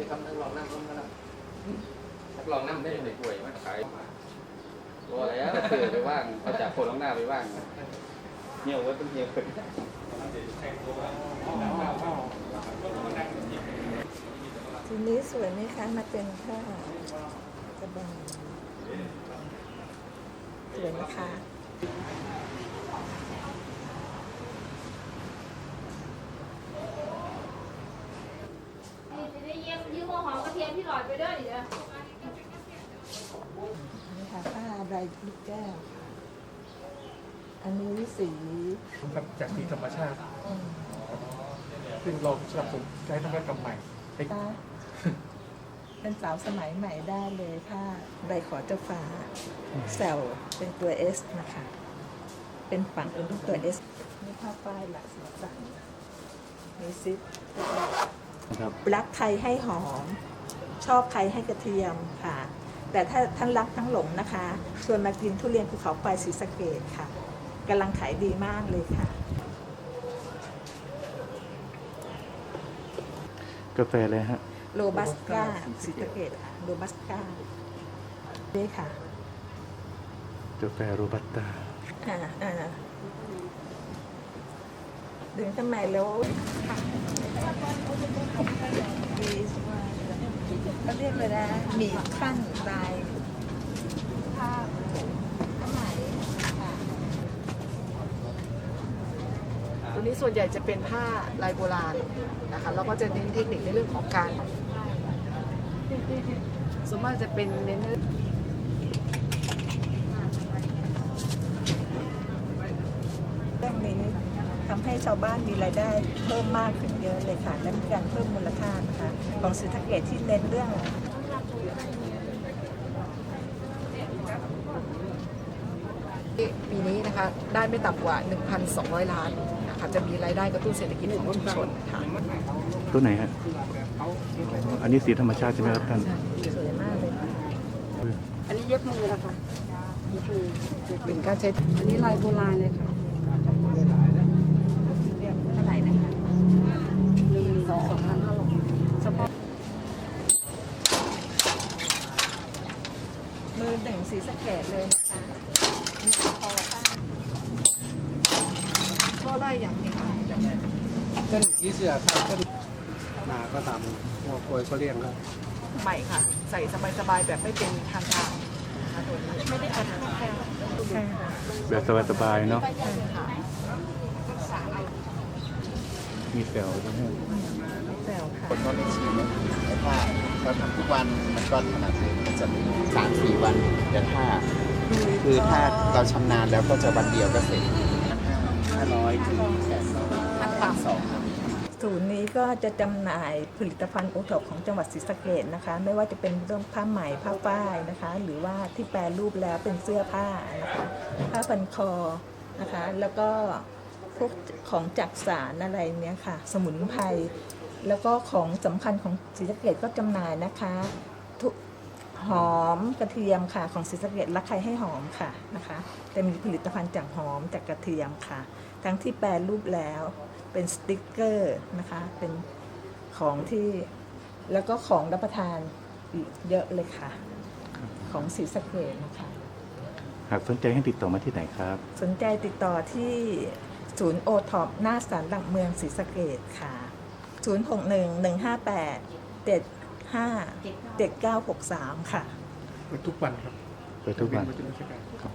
วัสดีครับนักร้องน้ำร่มกันนะนักร้องน้ำได้ในกล้วยมาขายตัวอะไรอะเสือไปว่างเอาจากคนล้างหน้าไปว่างเหี่ยวไว้เป็นเหี่ยวเป็นทีนี้สวยไหมคะมาเป็นผ้าสบายสวยไหมคะ นี่จะได้เยี่ยมยืมหัวหอมกระเทียมที่หลอดไปด้วยดิเด้อ นี่ค่ะผ้า ลายลูกแก้วค่ะ อันนี้สี ครับจากสีธรรมชาติอืมซึ่งเราสนับสนุนใช้นวัตกรรมใหม่เทคผ้าเป็นสาวสมัยใหม่ได้เลยผ้าใบขอเจ้าฟ้าแซลเป็นตัว S นะคะ เป็นฝั่งเป็นรูปตัว S นี่ผ้าฝ้ายหลักสีสันมีซิปครับรักใครให้หอม ชอบใครให้กระเทียมค่ะ แต่ถ้าท่านรักทั้งหลงนะคะชวนมากินทุเรียนภูเขาไฟศรีสะเกดค่ะกำลังขายดีมากเลยค่ะ กาแฟเลยฮะ โรบัสก้าศรีสะเกดค่ะโรบัสก้านี่ค่ะกาแฟโรบัสต้าอ่าอ่าดึงทำไมแล้วค่ะมี เขาเรียกเลยนะมีขั้นลายผ้าผ้าไหมค่ะตัวนี้ส่วนใหญ่จะเป็นผ้าลายโบราณนะคะแล้วก็จะเน้นเทคนิคในเรื่องของการส่วนมากจะเป็นเน้นเรื่อง เรื่องนี้ ทำให้ชาวบ้านมีรายได้เพิ่มมากขึ้นเยอะเลยค่ะและมีการเพิ่มมูลค่านะคะของศรีสะเกดที่เน้นเรื่องปีนี้นะคะได้ไม่ต่ำกว่า 1,200 ล้านนะคะจะมีรายได้กระตุ้นเศรษฐกิจของชุมชนค่ะตัวไหนฮะอ๋ออันนี้สีธรรมชาติใช่ไหมครับท่านสวยมากเลยค่ะอันนี้เย็บมือแล้วค่ะเย็บมือเป็นการใช้อันนี้ลายโบราณเลยค่ะ เท่าไหร่นะคะ หนึ่งสองพันห้าร้อยเฉพาะ มือหนึ่งสีสะเกดเลยนะคะมีคอผ้าก็ได้อย่างนี้ค่ะเส้นยีเสือครับเส้นหนาก็ตามหัวโกยก็เรียงครับใหม่ค่ะ ใส่สบายๆแบบไม่เป็นทางการนะคะตัวนี้ไม่ได้อัดแน่นใช่ค่ะแบบสบายๆเนาะค่ะมีแซวด้วยฮะแซวค่ะคนก็ไม่ชินแต่ถ้า เราทำทุกวันมันก็ถนัดเลยมันจะสามสี่วันแต่ถ้าคือถ้าเราชำนาญแล้วก็จะวันเดียวก็เสร็จห้าร้อยถึงแสนสองขั้นต่สองศูนย์นี้ก็จะจำหน่ายผลิตภัณฑ์โอท็อปของจังหวัดศรีสะเกดนะคะ ไม่ว่าจะเป็นเรื่องผ้าไหมผ้าฝ้ายนะคะ หรือว่าที่แปรรูปแล้วเป็นเสื้อผ้านะคะผ้าพันคอนะคะ แล้วก็พวกของจักสารอะไรเนี้ยค่ะ สมุนไพร แล้วก็ของสำคัญของศรีสะเกดก็จำหน่ายนะคะทุกหอมกระเทียมค่ะ ของศรีสะเกดรักใครให้หอมค่ะนะคะจะมีผลิตภัณฑ์จากหอมจากกระเทียมค่ะ ทั้งที่แปรรูปแล้วเป็นสติกเกอร์นะคะเป็นของที่แล้วก็ของรับประทานอีกเยอะเลยค่ะ ของศรีสะเกดนะคะ หากสนใจให้ติดต่อมาที่ไหนครับ สนใจติดต่อที่ศูนย์โอท็อปหน้าสารหลักเมืองศรีสะเกดค่ะ 061 158 75 7963ค่ะทุกวันครับ เปิดทุกวัน เป็นประจำราชการ ครับ